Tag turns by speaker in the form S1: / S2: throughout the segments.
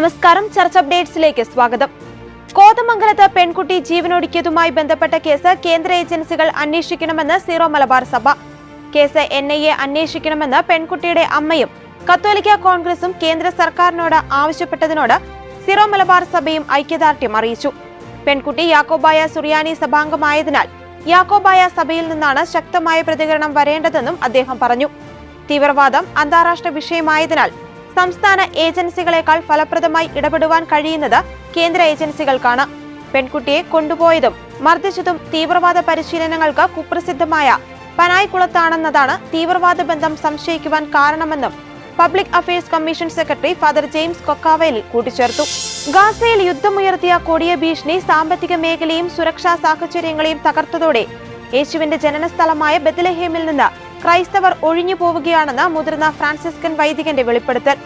S1: നമസ്കാരം. ചർച്ച അപ്ഡേറ്റ്സിലേക്ക് സ്വാഗതം. കോതമംഗലത്ത് പെൺകുട്ടി ജീവനൊടുക്കിയതുമായി ബന്ധപ്പെട്ട കേസ് കേന്ദ്ര ഏജൻസികൾ അന്വേഷിക്കണമെന്ന് സീറോ മലബാർ സഭ. കേസ് എൻ ഐ എ അന്വേഷിക്കണമെന്ന് പെൺകുട്ടിയുടെ അമ്മയും കത്തോലിക്ക കോൺഗ്രസും കേന്ദ്ര സർക്കാരിനോട് ആവശ്യപ്പെട്ടതിനോട് സീറോ മലബാർ സഭയും ഐക്യദാർഢ്യം അറിയിച്ചു. പെൺകുട്ടി യാക്കോബായ സുറിയാനി സഭാംഗമായതിനാൽ യാക്കോബായ സഭയിൽ നിന്നാണ് ശക്തമായ പ്രതികരണം വരേണ്ടതെന്നും അദ്ദേഹം പറഞ്ഞു. തീവ്രവാദം അന്താരാഷ്ട്ര വിഷയമായതിനാൽ സംസ്ഥാന ഏജൻസികളെക്കാൾ ഫലപ്രദമായി ഇടപെടുവാൻ കഴിയുന്നത് കേന്ദ്ര ഏജൻസികൾക്കാണ്. പെൺകുട്ടിയെ കൊണ്ടുപോയതും മർദ്ദിച്ചതും തീവ്രവാദ പരിശീലനങ്ങൾക്ക് കുപ്രസിദ്ധമായ പനായ്ക്കുളത്താണെന്നതാണ് തീവ്രവാദ ബന്ധം സംശയിക്കുവാൻ കാരണമെന്നും public affairs commission secretary father James കൊക്കാവയിൽ കൂട്ടിച്ചേർത്തു. ഗാസയിൽ യുദ്ധമുയർത്തിയ കൊടിയ ഭീഷണി സാമ്പത്തിക മേഖലയും സുരക്ഷാ സാഹചര്യങ്ങളെയും തകർത്തതോടെ യേശുവിന്റെ ജനനസ്ഥലമായ ബethlehem-ൽ നിന്ന് ക്രൈസ്തവർ ഒഴിഞ്ഞു പോവുകയാണെന്ന് മുതിർന്ന ഫ്രാൻസിസ്കൻ വൈദികന്റെ വെളിപ്പെടുത്തൽ.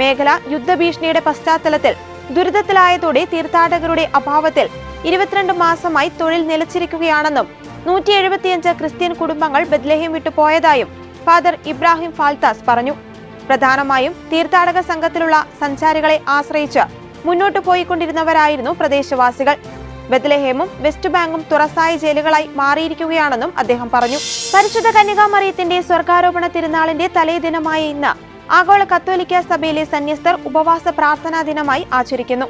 S1: മേഖല യുദ്ധഭീഷണിയുടെ പശ്ചാത്തലത്തിൽ ദുരിതത്തിലായതോടെ തീർത്ഥാടകരുടെ അഭാവത്തിൽ ഇരുപത്തിരണ്ട് മാസമായി തൊഴിൽ നിലച്ചിരിക്കുകയാണെന്നും നൂറ്റി എഴുപത്തിയഞ്ച് ക്രിസ്ത്യൻ കുടുംബങ്ങൾ ബദ്ലഹേം വിട്ടുപോയതായും ഫാദർ ഇബ്രാഹിം ഫാൽത്താസ് പറഞ്ഞു. പ്രധാനമായും തീർത്ഥാടക സംഘത്തിലുള്ള സഞ്ചാരികളെ ആശ്രയിച്ച് മുന്നോട്ടു പോയിക്കൊണ്ടിരുന്നവരായിരുന്നു പ്രദേശവാസികൾ. ബദ്ലഹേമും വെസ്റ്റ് ബാങ്കും തുറസായ ജയിലുകളായി മാറിയിരിക്കുകയാണെന്നും അദ്ദേഹം പറഞ്ഞു. പരിശുദ്ധ കന്യകാമറിയത്തിന്റെ സ്വർഗാരോപണ തിരുനാളിന്റെ തലേദിനമായ ഇന്ന് ആഗോള കത്തോലിക്ക സഭയിലെ സന്യസ്തർ ഉപവാസ പ്രാർത്ഥനാ ദിനമായി ആചരിക്കുന്നു.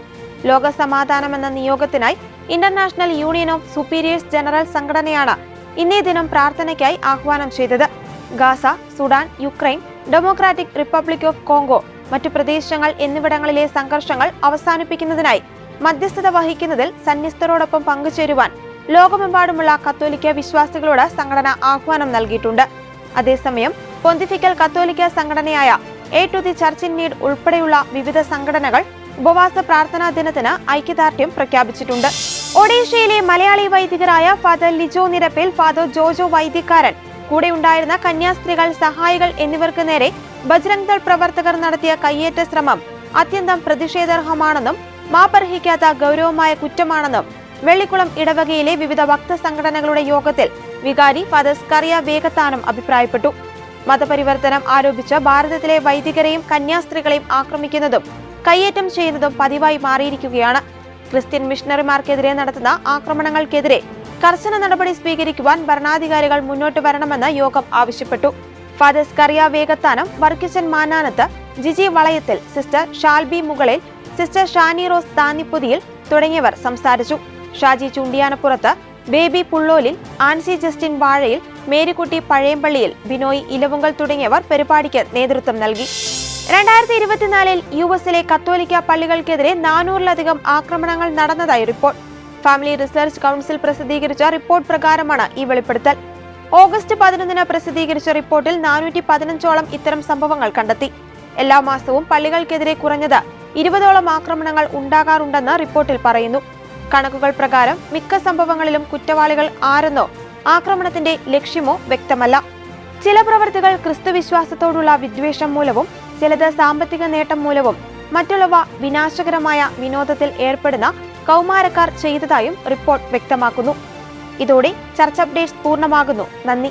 S1: ലോക സമാധാനം എന്ന നിയോഗത്തിനായി International Union of Superiors General സംഘടനയാണ് ഇന്നേ ദിനം പ്രാർത്ഥനയ്ക്കായി ആഹ്വാനം ചെയ്തത്. Gaza Sudan Ukraine Democratic Republic of Congo മറ്റു പ്രദേശങ്ങൾ എന്നിവിടങ്ങളിലെ സംഘർഷങ്ങൾ അവസാനിപ്പിക്കുന്നതിനായി മധ്യസ്ഥത വഹിക്കുന്നതിൽ സന്യസ്തരോടൊപ്പം പങ്കുചേരുവാൻ ലോകമെമ്പാടുമുള്ള കത്തോലിക്ക വിശ്വാസികളോട് സംഘടന ആഹ്വാനം നൽകിയിട്ടുണ്ട്. അതേസമയം പൊന്തിഫിക്കൽ കത്തോലിക്ക സംഘടനയായ aid to the church in need ഉൾപ്പെടെയുള്ള വിവിധ സംഘടനകൾ ഉപവാസ പ്രാർത്ഥനാ ദിനത്തിന് ഐക്യദാർഢ്യം പ്രഖ്യാപിച്ചിട്ടുണ്ട്. ഒഡീഷയിലെ മലയാളി വൈദികരായ ഫാദർ ലിജോ നിരപ്പിൽ ഫാദർ ജോജോ വൈദ്യക്കാരൻ കൂടെയുണ്ടായിരുന്ന കന്യാസ്ത്രീകൾ സഹായികൾ എന്നിവർക്ക് നേരെ ബജ്രംഗ് ദൾ പ്രവർത്തകർ നടത്തിയ കയ്യേറ്റ ശ്രമം അത്യന്തം പ്രതിഷേധാർഹമാണെന്നും മാപ്പർഹിക്കാത്ത ഗൗരവമായ കുറ്റമാണെന്നും വെള്ളിക്കുളം ഇടവകയിലെ വിവിധ ഭക്ത സംഘടനകളുടെ യോഗത്തിൽ വികാരി ഫാദർ സ്കറിയ വേഗത്താനം അഭിപ്രായപ്പെട്ടു. മതപരിവർത്തനം ആരോപിച്ച് ഭാരതത്തിലെ വൈദികരെയും കന്യാസ്ത്രീകളെയും ആക്രമിക്കുന്നതും കയ്യേറ്റം ചെയ്യുന്നതും പതിവായി മാറിയിരിക്കുകയാണ്. ക്രിസ്ത്യൻ മിഷണറിമാർക്കെതിരെ നടത്തുന്ന ആക്രമണങ്ങൾക്കെതിരെ കർശന നടപടി സ്വീകരിക്കുവാൻ ഭരണാധികാരികൾ മുന്നോട്ട് വരണമെന്ന് യോഗം ആവശ്യപ്പെട്ടു. Father Scaria Vegathanam Varkichan Mananath Jiji Valayathil sister Shalby Mukalil sister Shani Rose Thannipputhiyil തുടങ്ങിയവർ സംസാരിച്ചു. ഷാജി ചുണ്ടിയാനപ്പുറത്ത് ബേബി പുള്ളോലിൽ ആൻസി ജസ്റ്റിൻ വാഴയിൽ മേരിക്കുട്ടി പഴയമ്പള്ളിയിൽ ബിനോയ് ഇലവുങ്കൽ തുടങ്ങിയവർ പരിപാടിക്ക് നേതൃത്വം നൽകി. രണ്ടായിരത്തി ഇരുപത്തിനാലിൽ യു എസിലെ കത്തോലിക്ക പള്ളികൾക്കെതിരെ നാനൂറിലധികം ആക്രമണങ്ങൾ നടന്നതായി റിപ്പോർട്ട്. ഫാമിലി റിസർച്ച് കൗൺസിൽ പ്രസിദ്ധീകരിച്ച റിപ്പോർട്ട് പ്രകാരമാണ് ഈ വെളിപ്പെടുത്തൽ. ഓഗസ്റ്റ് പതിനൊന്നിന് പ്രസിദ്ധീകരിച്ച റിപ്പോർട്ടിൽ നാനൂറ്റി പതിനഞ്ചോളം ഇത്തരം സംഭവങ്ങൾ കണ്ടെത്തി. എല്ലാ മാസവും പള്ളികൾക്കെതിരെ കുറഞ്ഞത് ഇരുപതോളം ആക്രമണങ്ങൾ ഉണ്ടാകാറുണ്ടെന്ന് റിപ്പോർട്ടിൽ പറയുന്നു. കണക്കുകൾ പ്രകാരം മിക്ക സംഭവങ്ങളിലും കുറ്റവാളികൾ ആരെന്നോ ആക്രമണത്തിന്റെ ലക്ഷ്യമോ വ്യക്തമല്ല. ചില പ്രവർത്തികൾ ക്രിസ്തുവിശ്വാസത്തോടുള്ള വിദ്വേഷം മൂലവും ചിലത് സാമ്പത്തിക നേട്ടം മൂലവും മറ്റുള്ളവ വിനാശകരമായ വിനോദത്തിൽ ഏർപ്പെടുന്ന കൗമാരക്കാർ ചെയ്തതായും റിപ്പോർട്ട് വ്യക്തമാക്കുന്നു. ഇതോടെ ചർച്ച അപ്ഡേറ്റ്സ് പൂർണമാകുന്നു. നന്ദി.